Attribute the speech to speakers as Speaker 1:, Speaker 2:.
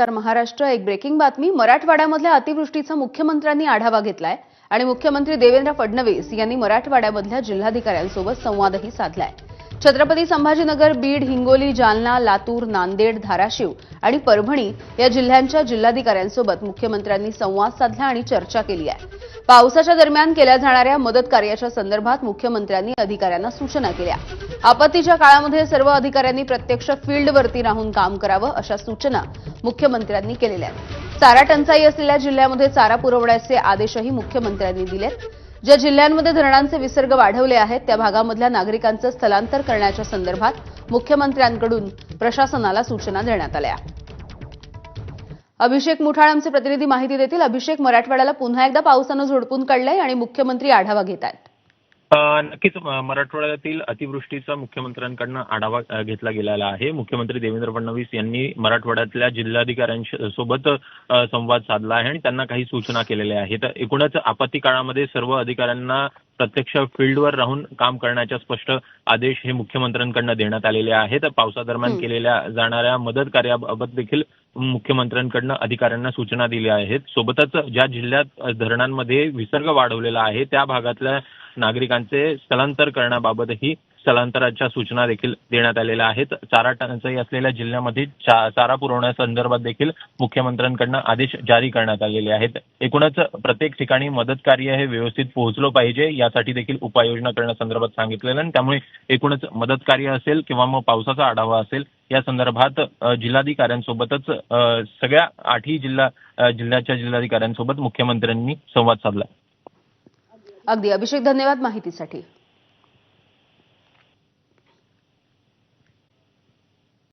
Speaker 1: नमस्कार. महाराष्ट्र एक ब्रेकिंग बातमी. मराठवाड्यामधल्या अतिवृष्टीचा मुख्यमंत्र्यांनी आढावा घेतलाय आणि मुख्यमंत्री देवेंद्र फडणवीस यांनी मराठवाड्यामधल्या जिल्हाधिकाऱ्यांसोबत संवादही साधलाय. छत्रपती संभाजीनगर बीड हिंगोली जालना लातूर नांदेड धाराशिव आणि परभणी या जिल्ह्यांच्या जिल्हाधिकाऱ्यांसोबत मुख्यमंत्र्यांनी संवाद साधला आणि चर्चा केली आहे. पावसाच्या दरम्यान केल्या जाणाऱ्या मदत कार्याच्या संदर्भात मुख्यमंत्र्यांनी अधिकाऱ्यांना सूचना केल्या. आपत्तीच्या काळामध्ये सर्व अधिकाऱ्यांनी प्रत्यक्ष फील्डवरती राहून काम करावं अशा सूचना मुख्यमंत्र्यांनी केलेल्या आहेत. चारा टंचाई असलेल्या जिल्ह्यामध्ये चारा पुरवण्याचे आदेशही मुख्यमंत्र्यांनी दिलेत. ज्या जिल्ह्यांमध्ये धरणांचे विसर्ग वाढवले आहेत त्या भागामधल्या नागरिकांचं स्थलांतर करण्याच्या संदर्भात मुख्यमंत्र्यांकडून प्रशासनाला सूचना देण्यात आल्या. अभिषेक मुठाळ आमचे प्रतिनिधी माहिती देतील. अभिषेक मराठवाड्याला पुन्हा एकदा पावसानं झोडपून काढलंय आणि मुख्यमंत्री आढावा घेत आहेत.
Speaker 2: नक्कीच मराठवाड्यातील अतिवृष्टीचा मुख्यमंत्र्यांकडनं आढावा घेतला गेलेला आहे. मुख्यमंत्री देवेंद्र फडणवीस यांनी मराठवाड्यातल्या जिल्हाधिकाऱ्यांसोबत संवाद साधला आहे आणि त्यांना काही सूचना केलेल्या आहेत. एकूणच आपत्ती काळामध्ये सर्व अधिकाऱ्यांना प्रत्यक्ष फील्डवर राहून काम करण्याच्या स्पष्ट आदेश हे मुख्यमंत्र्यांकडनं देण्यात आलेले आहेत. पावसादरम्यान. केलेल्या जाणाऱ्या मदत कार्याबाबत देखील मुख्यमंत्र्यांकडनं अधिकाऱ्यांना सूचना दिल्या आहेत. सोबतच ज्या जिल्ह्यात धरणांमध्ये विसर्ग वाढवलेला आहे त्या भागातल्या नागरिकांचे स्थलांतर करण्याबाबतही स्थलांतराच्या सूचना देखील देण्यात आलेल्या आहेत. चारा टंचाई असलेल्या जिल्ह्यामध्ये चारा पुरवण्यासंदर्भात देखील मुख्यमंत्र्यांकडनं आदेश जारी करण्यात आलेले आहेत. एकूणच प्रत्येक ठिकाणी मदत कार्य हे व्यवस्थित पोहोचलं पाहिजे यासाठी देखील उपाययोजना करण्यासंदर्भात सांगितलेलं आणि त्यामुळे एकूणच मदत कार्य असेल किंवा मग पावसाचा आढावा असेल या संदर्भात जिल्हाधिकाऱ्यांसोबतच सगळ्या आठही जिल्हा जिल्ह्याच्या जिल्हाधिकाऱ्यांसोबत मुख्यमंत्र्यांनी संवाद साधला.
Speaker 1: अगदी अभिषेक धन्यवाद माहितीसाठी.